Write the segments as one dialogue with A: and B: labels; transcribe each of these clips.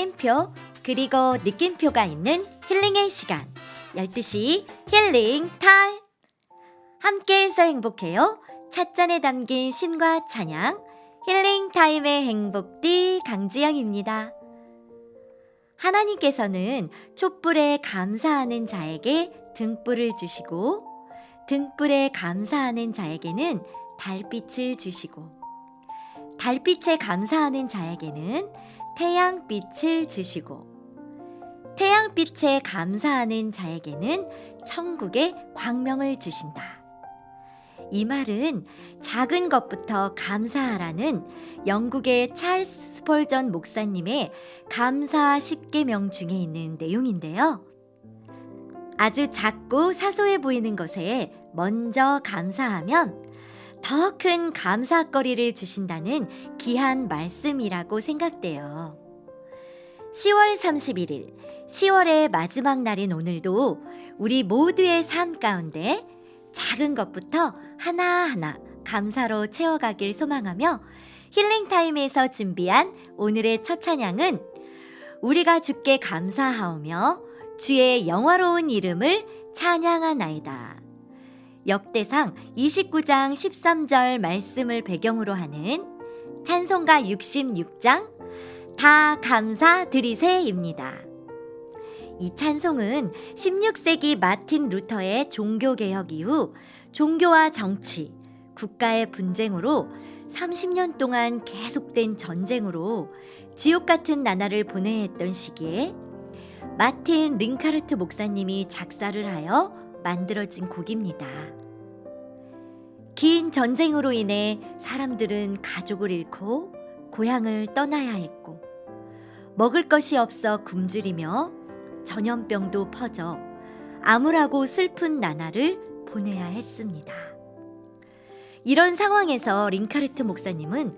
A: 쉼표 그리고 느낌표가 있는 힐링의 시간. 12시 힐링 타임! 함께해서 행복해요. 찻잔에 담긴 쉼과 찬양 힐링 타임의 행복띠 강지영입니다. 하나님께서는 촛불에 감사하는 자에게 등불을 주시고 등불에 감사하는 자에게는 달빛을 주시고 달빛에 감사하는 자에게는 태양빛을 주시고 태양빛에 감사하는 자에게는 천국의 광명을 주신다. 이 말은 작은 것부터 감사하라는 영국의 찰스 스펄전 목사님의 감사 10계명 중에 있는 내용인데요. 아주 작고 사소해 보이는 것에 먼저 감사하면 더 큰 감사거리를 주신다는 귀한 말씀이라고 생각돼요. 10월 31일, 10월의 마지막 날인 오늘도 우리 모두의 삶 가운데 작은 것부터 하나하나 감사로 채워가길 소망하며 힐링타임에서 준비한 오늘의 첫 찬양은 우리가 주께 감사하오며 주의 영화로운 이름을 찬양하나이다. 역대상 29장 13절 말씀을 배경으로 하는 찬송가 66장 다 감사드리세입니다. 이 찬송은 16세기 마틴 루터의 종교개혁 이후 종교와 정치, 국가의 분쟁으로 30년 동안 계속된 전쟁으로 지옥 같은 나날을 보내야 했던 시기에 마틴 링카르트 목사님이 작사를 하여 만들어진 곡입니다. 긴 전쟁으로 인해 사람들은 가족을 잃고 고향을 떠나야 했고 먹을 것이 없어 굶주리며 전염병도 퍼져 암울하고 슬픈 나날을 보내야 했습니다. 이런 상황에서 링카르트 목사님은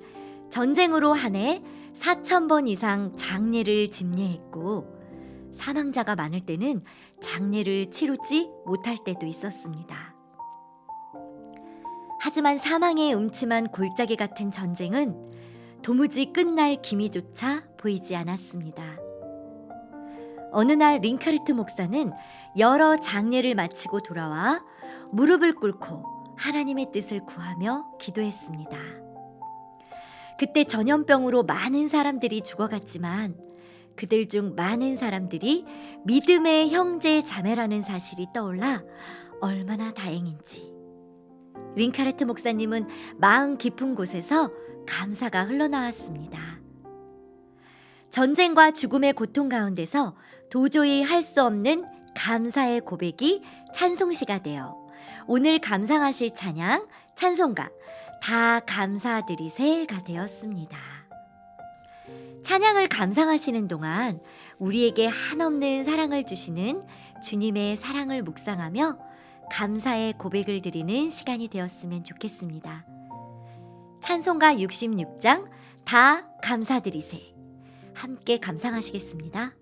A: 전쟁으로 한 해 4천 번 이상 장례를 집례했고 사망자가 많을 때는 장례를 치르지 못할 때도 있었습니다. 하지만 사망의 음침한 골짜기 같은 전쟁은 도무지 끝날 기미조차 보이지 않았습니다. 어느 날 링카르트 목사는 여러 장례를 마치고 돌아와 무릎을 꿇고 하나님의 뜻을 구하며 기도했습니다. 그때 전염병으로 많은 사람들이 죽어갔지만 그들 중 많은 사람들이 믿음의 형제 자매라는 사실이 떠올라 얼마나 다행인지. 링카르트 목사님은 마음 깊은 곳에서 감사가 흘러나왔습니다. 전쟁과 죽음의 고통 가운데서 도저히 할 수 없는 감사의 고백이 찬송시가 되어 오늘 감상하실 찬양, 찬송가 다 감사드리세가 되었습니다. 찬양을 감상하시는 동안 우리에게 한없는 사랑을 주시는 주님의 사랑을 묵상하며 감사의 고백을 드리는 시간이 되었으면 좋겠습니다. 찬송가 66장 다 감사드리세. 함께 감상하시겠습니다.
B: 다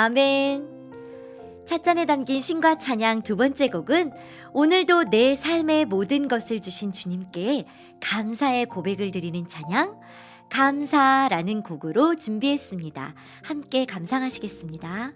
B: 아멘. 찻잔에 담긴 신과 찬양 두 번째 곡은 오늘도 내 삶의 모든 것을 주신 주님께 감사의 고백을 드리는 찬양 감사라는 곡으로 준비했습니다. 함께 감상하시겠습니다.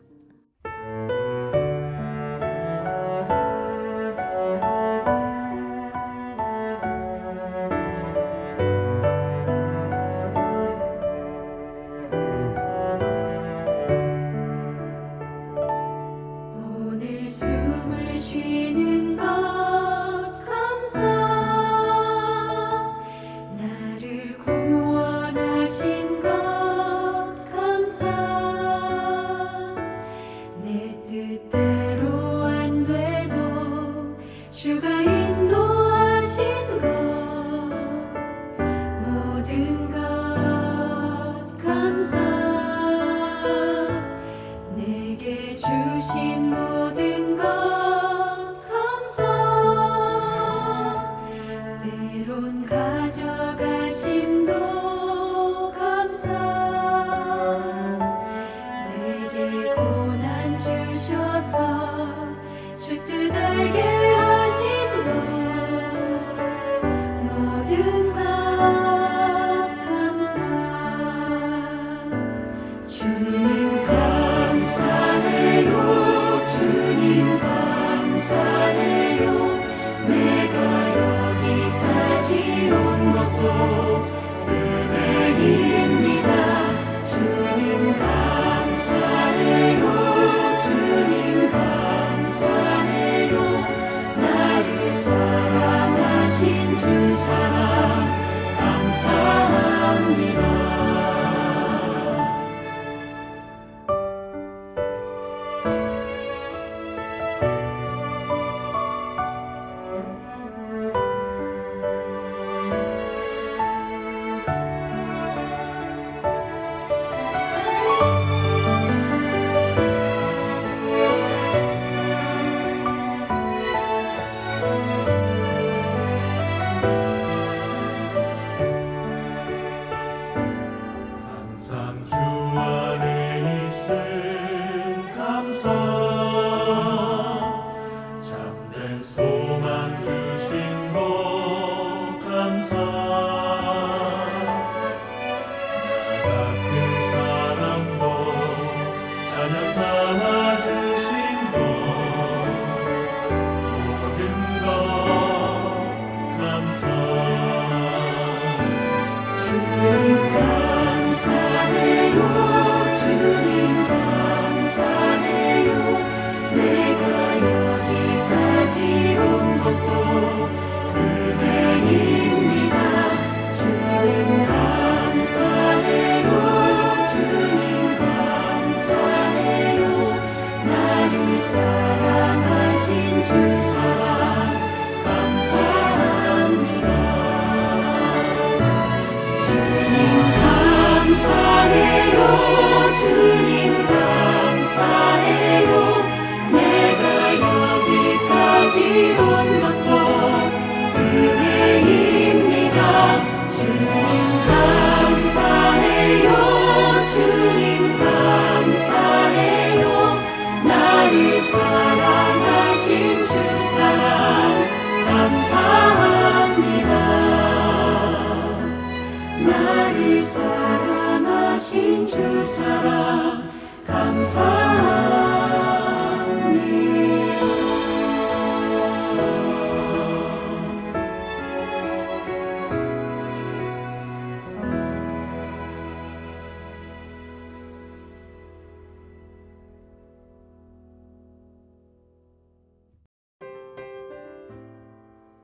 C: 우리 사랑하신 주 사랑 감사합니다.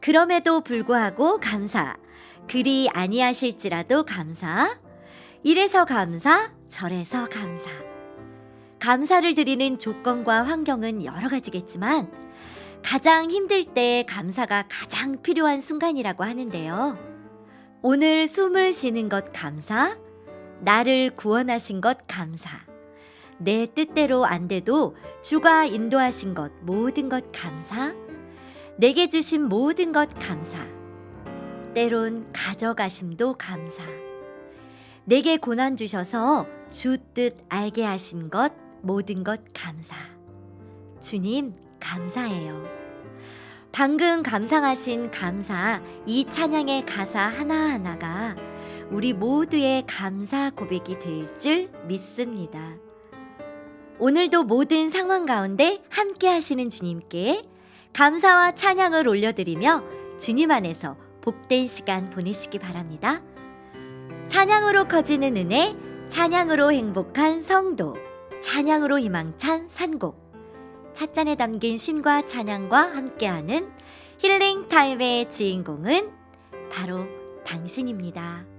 A: 그럼에도 불구하고 감사. 그리 아니하실지라도 감사. 이래서 감사, 저래서 감사. 감사를 드리는 조건과 환경은 여러 가지겠지만 가장 힘들 때 감사가 가장 필요한 순간이라고 하는데요. 오늘 숨을 쉬는 것 감사. 나를 구원하신 것 감사. 내 뜻대로 안 돼도 주가 인도하신 것 모든 것 감사. 내게 주신 모든 것 감사. 때론 가져가심도 감사. 내게 고난 주셔서 주 뜻 알게 하신 것 모든 것 감사. 주님 감사해요. 방금 감상하신 감사 이 찬양의 가사 하나하나가 우리 모두의 감사 고백이 될 줄 믿습니다. 오늘도 모든 상황 가운데 함께 하시는 주님께 감사와 찬양을 올려드리며 주님 안에서 복된 시간 보내시기 바랍니다. 찬양으로 커지는 은혜, 찬양으로 행복한 성도, 찬양으로 희망찬 산곡. 찻잔에 담긴 신과 찬양과 함께하는 힐링 타임의 주인공은 바로 당신입니다.